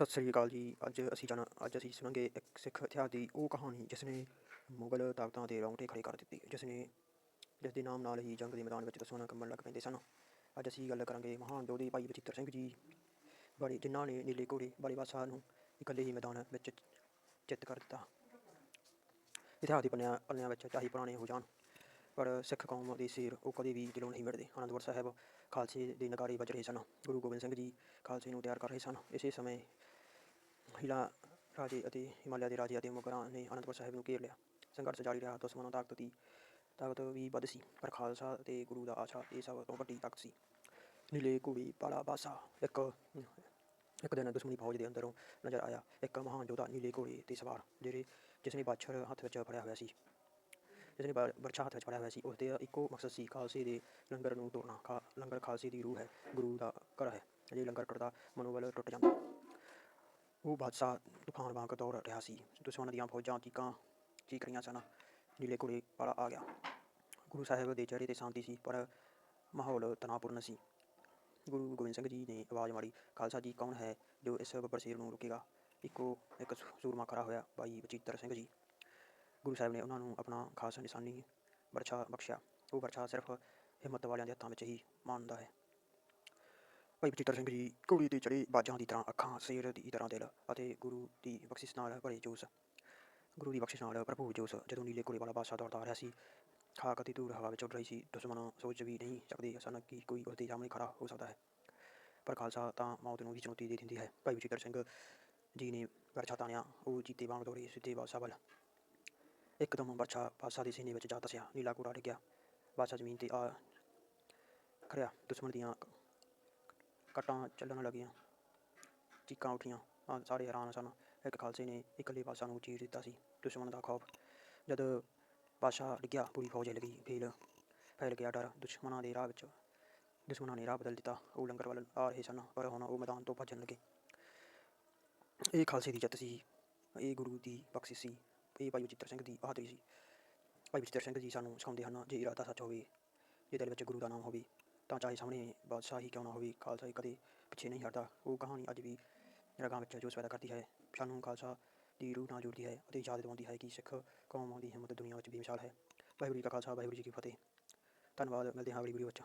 ਸਤਿ ਸ੍ਰੀ ਅਕਾਲ ਜੀ। ਅੱਜ ਅਸੀਂ ਜਾਣਾ ਅੱਜ ਅਸੀਂ ਸੁਣਾਂਗੇ ਇੱਕ ਸਿੱਖ ਇਤਿਹਾਸ ਦੀ ਉਹ ਕਹਾਣੀ ਜਿਸ ਨੇ ਮੁਗਲ ਤਾਕਤਾਂ ਦੇ ਰੌਂਗਟੇ ਖੜੇ ਕਰ ਦਿੱਤੇ ਜਿਸ ਨੇ ਜਿਸ ਦੇ ਨਾਮ ਨਾਲ ਹੀ ਜੰਗ ਦੇ ਮੈਦਾਨ ਵਿੱਚ ਦੁਸ਼ਮਣ ਕੰਬਣ ਲੱਗ ਪੈਂਦੇ ਸਨ। ਅੱਜ ਅਸੀਂ ਗੱਲ ਕਰਾਂਗੇ ਮਹਾਨ ਯੋਧੇ ਭਾਈ ਬਚਿੱਤਰ ਸਿੰਘ ਜੀ ਬਾਰੇ, ਜਿਨ੍ਹਾਂ ਨੇ ਨੀਲੇ ਘੋੜੇ ਵਾਲੇ ਬਾਦਸ਼ਾਹ ਨੂੰ ਇਕੱਲੇ ਹੀ ਮੈਦਾਨ ਵਿੱਚ ਚਿੱਤ ਕਰ ਦਿੱਤਾ। ਇਤਿਹਾਸ ਦੇ ਪੰਨਿਆਂ ਪੰਨਿਆਂ ਵਿੱਚ ਚਾਹੇ ਪੁਰਾਣੇ ਹੋ ਜਾਣ। ਪਰ ਸਿੱਖ ਕੌਮ ਦੇ ਸਿਰ ਉਹ ਕਦੇ ਵੀ ਦਿਲੋਂ ਨਹੀਂ ਮਿਟਦੇ। ਅਨੰਦਪੁਰ ਸਾਹਿਬ ਖਾਲਸੇ ਦੇ ਨਗਾਰੇ ਵੱਜ ਰਹੇ ਸਨ। ਗੁਰੂ ਗੋਬਿੰਦ ਸਿੰਘ ਜੀ ਖਾਲਸੇ ਨੂੰ ਤਿਆਰ ਕਰ ਰਹੇ ਸਨ। ਇਸੇ ਸਮੇਂ ਹਿਲਾ ਰਾਜੇ ਅਤੇ ਹਿਮਾਲਿਆ ਦੇ ਰਾਜੇ ਅਤੇ ਮੁਗਲਾਂ ਨੇ ਅਨੰਦਪੁਰ ਸਾਹਿਬ ਨੂੰ ਘੇਰ ਲਿਆ। ਸੰਘਰਸ਼ ਜਾਰੀ ਰਿਹਾ। ਦੁਸ਼ਮਣਾਂ ਤਾਕਤ ਦੀ ਤਾਕਤ ਵੀ ਵੱਧ ਸੀ, ਪਰ ਖਾਲਸਾ ਤੇ ਗੁਰੂ ਦਾ ਆਸ਼ਾ ਇਹ ਸਭ ਤੋਂ ਵੱਡੀ ਤਾਕਤ ਸੀ। ਨੀਲੇ ਘੋੜੀ ਪਾਲਾ ਬਾਸਾ ਇੱਕ ਇੱਕ ਦਿਨ ਦੁਸ਼ਮਣੀ ਫੌਜ ਦੇ ਅੰਦਰੋਂ ਨਜ਼ਰ ਆਇਆ। ਇੱਕ ਮਹਾਨ ਯੋਧਾ ਨੀਲੇ ਘੋੜੇ ਤੇ ਸਵਾਰ, ਜਿਹੜੇ ਜਿਸ ਨੇ ਬਾਛੜ ਹੱਥ ਵਿੱਚ ਫੜਿਆ ਹੋਇਆ ਸੀ। ਜਿਸ ਨੇ ਬਰਛਾ ਹੱਥ ਵਿੱਚ ਫੜਿਆ ਹੋਇਆ ਸੀ ਉਸ ਦੇ ਇੱਕੋ ਮਕਸਦ ਸੀ ਖਾਲਸੇ ਦੇ ਲੰਗਰ ਨੂੰ ਤੋੜਨਾ, ਖਾ, ਲੰਗਰ ਖਾਲਸੇ ਦੀ ਰੂਹ ਹੈ, ਗੁਰੂ ਦਾ ਘਰ ਹੈ ਜੇ ਲੰਗਰ ਟੁੱਟਦਾ, ਮਨੋਬਲ ਟੁੱਟ ਜਾਂਦਾ। ਉਹ ਬਾਦਸ਼ਾਹ ਤੂਫਾਨ ਵਾਂਗ ਦੌੜ ਰਿਹਾ ਸੀ, ਦੁਸ਼ਮਣ ਦੀਆਂ ਫੌਜਾਂ ਚੀਕਾਂ ਚੀਕ ਰਹੀਆਂ ਸਨ, ਨੀਲੇ ਕੁੜੇ ਵਾਲਾ ਆ ਗਿਆ। ਗੁਰੂ ਸਾਹਿਬ ਦੇ ਚਿਹਰੇ ਤੇ ਸ਼ਾਂਤੀ ਸੀ, ਪਰ ਮਾਹੌਲ ਤਣਾਅਪੂਰਨ ਸੀ। ਗੁਰੂ ਗੋਬਿੰਦ ਸਿੰਘ ਜੀ ਨੇ ਆਵਾਜ਼ ਮਾਰੀ, ਖਾਲਸਾ ਜੀ, ਕੌਣ ਹੈ ਜੋ ਇਸ ਬੱਬਰ ਸ਼ੇਰ ਨੂੰ ਰੁਕੇਗਾ? ਇੱਕੋ ਇੱਕ ਸੂਰਮਾ ਖੜਾ ਹੋਇਆ, ਭਾਈ ਬਚਿੱਤਰ ਸਿੰਘ ਜੀ। ਗੁਰੂ ਸਾਹਿਬ ਨੇ ਉਹਨਾਂ ਨੂੰ ਆਪਣਾ ਖਾਸ ਨਿਸ਼ਾਨੀ ਵਰਛਾ ਬਖਸ਼ਿਆ। ਉਹ ਬਰਛਾ ਸਿਰਫ ਹਿੰਮਤ ਵਾਲਿਆਂ ਦੇ ਹੱਥਾਂ ਵਿੱਚ ਹੀ ਮਾਨਦਾ ਹੈ। ਭਾਈ ਬਚਿੱਤਰ ਸਿੰਘ ਜੀ ਕੁੜੀ ਤੇ ਚੜੇ ਬਾਜਾਂ ਦੀ ਤਰ੍ਹਾਂ, ਅੱਖਾਂ ਸ਼ੇਰ ਦੀ ਤਰ੍ਹਾਂ ਦਿਲ ਅਤੇ ਗੁਰੂ ਦੀ ਬਖਸ਼ਿਸ਼ ਨਾਲ ਭਰੇ ਜੋਸ਼। ਗੁਰੂ ਦੀ ਬਖਸ਼ਿਸ਼ ਨਾਲ ਭਰਪੂਰ ਜੋਸ਼, ਜਦੋਂ ਨੀਲੇ ਘੋੜੇ ਵਾਲਾ ਬਾਦਸ਼ਾਹ ਦੌੜਦਾ ਰਿਹਾ ਸੀ, ਖਾਕ ਅਤੇ ਧੂੜ ਹਵਾ ਵਿੱਚ ਉੱਡ ਰਹੀ ਸੀ, ਦੁਸ਼ਮਣ ਸੋਚ ਵੀ ਨਹੀਂ ਸਕਦੇ ਸਨ ਕਿ ਕੋਈ ਉਸਦੇ ਸਾਹਮਣੇ ਖੜਾ ਹੋ ਸਕਦਾ ਹੈ। ਪਰ ਖਾਲਸਾ ਤਾਂ ਮੌਤ ਨੂੰ ਹੀ ਚੁਣੌਤੀ ਦੇ ਦਿੰਦੀ ਹੈ। ਭਾਈ ਬਚਿੱਤਰ ਸਿੰਘ ਜੀ ਨੇ ਵਰਛਾ ਤਾਣਿਆ, ਉਹ ਚੀਤੇ ਵਾਂਗ ਦੌੜੇ ਸਿੱਧੇ ਬਾਦਸ਼ਾਹ ਵੱਲ। ਇੱਕਦਮ ਵਰਛਾ ਬਾਦਸ਼ਾਹ ਦੇ ਸੀਨੇ ਵਿੱਚ ਜਾ ਧਸਿਆ, ਨੀਲਾ ਘੋੜਾ ਡਿੱਗਿਆ। ਬਾਦਸ਼ਾਹ ਜ਼ਮੀਨ ਤੇ ਆ ਖੜਿਆ। ਦੁਸ਼ਮਣ ਦੀਆਂ ਕਟਾਂ ਚੱਲਣ ਲੱਗੀਆਂ। ਚੀਕਾਂ ਉੱਠੀਆਂ। ਆ ਸਾਰੇ ਹੈਰਾਨ ਸਨ। ਇੱਕ ਖਾਲਸੇ ਨੇ ਇਕੱਲੇ ਬਾਦਸ਼ਾਹ ਨੂੰ ਚੀਰ ਦਿੱਤਾ ਸੀ। ਦੁਸ਼ਮਣ ਦਾ ਖੌਫ। ਜਦ ਬਾਦਸ਼ਾਹ ਡਿੱਗਿਆ, ਪੂਰੀ ਫੌਜ ਹਿੱਲ ਗਈ। ਫੇਲ, ਫੈਲ ਗਿਆ ਡਰ। ਦੁਸ਼ਮਣਾਂ ਦੇ ਰਾਹ ਵਿੱਚ, ਦੁਸ਼ਮਣਾਂ ਨੇ ਰਾਹ ਬਦਲ ਦਿੱਤਾ। ਉਹ ਲੰਗਰ ਵੱਲ ਆ ਰਹੇ ਸਨ, ਪਰ ਹੁਣ ਉਹ ਮੈਦਾਨ ਤੋਂ ਭੱਜਣ ਲੱਗੇ। ਇਹ ਖਾਲਸੇ ਦੀ ਜਿੱਤ ਸੀ। ਇਹ ਗੁਰੂ ਦੀ ਬਖਸ਼ਿਸ਼ ਸੀ। ਇਹ ਭਾਈ ਬਚਿੱਤਰ ਸਿੰਘ ਦੀ ਬਹਾਦਰੀ ਸੀ। ਭਾਈ ਬਚਿੱਤਰ ਸਿੰਘ ਜੀ ਸਾਨੂੰ ਸਿਖਾਉਂਦੇ ਹਨ, ਜੇ ਇਰਾਦਾ ਸੱਚ ਹੋਵੇ, ਜੇ ਦਿਲ ਵਿੱਚ ਗੁਰੂ ਦਾ ਨਾਮ ਹੋਵੇ, ਤਾਂ ਚਾਹੇ ਸਾਹਮਣੇ ਬਾਦਸ਼ਾਹ ਹੀ ਕਿਉਂ ਨਾ ਹੋਵੇ, ਖਾਲਸਾ ਹੀ ਕਦੇ ਪਿੱਛੇ ਨਹੀਂ ਹਟਦਾ। ਉਹ ਕਹਾਣੀ ਅੱਜ ਵੀ ਰਗਾਂ ਵਿੱਚ ਜੋਸ਼ ਪੈਦਾ ਕਰਦੀ ਹੈ। ਸਾਨੂੰ ਖਾਲਸਾ ਦੀ ਰੂਹ ਨਾਲ ਜੁੜਦੀ ਹੈ ਅਤੇ ਯਾਦ ਦਿਵਾਉਂਦੀ ਹੈ ਕਿ ਸਿੱਖ ਕੌਮ ਦੀ ਹਿੰਮਤ ਦੁਨੀਆ ਵਿੱਚ ਵੀ ਬੇਮਿਸਾਲ ਹੈ। ਵਾਹਿਗੁਰੂ ਜੀ ਕਾ ਖਾਲਸਾ, ਵਾਹਿਗੁਰੂ ਜੀ ਕੀ ਫਤਿਹ। ਧੰਨਵਾਦ, ਮਿਲਦੇ ਹਾਂ ਅਗਲੀ ਵੀਡੀਓ ਵਿੱਚ।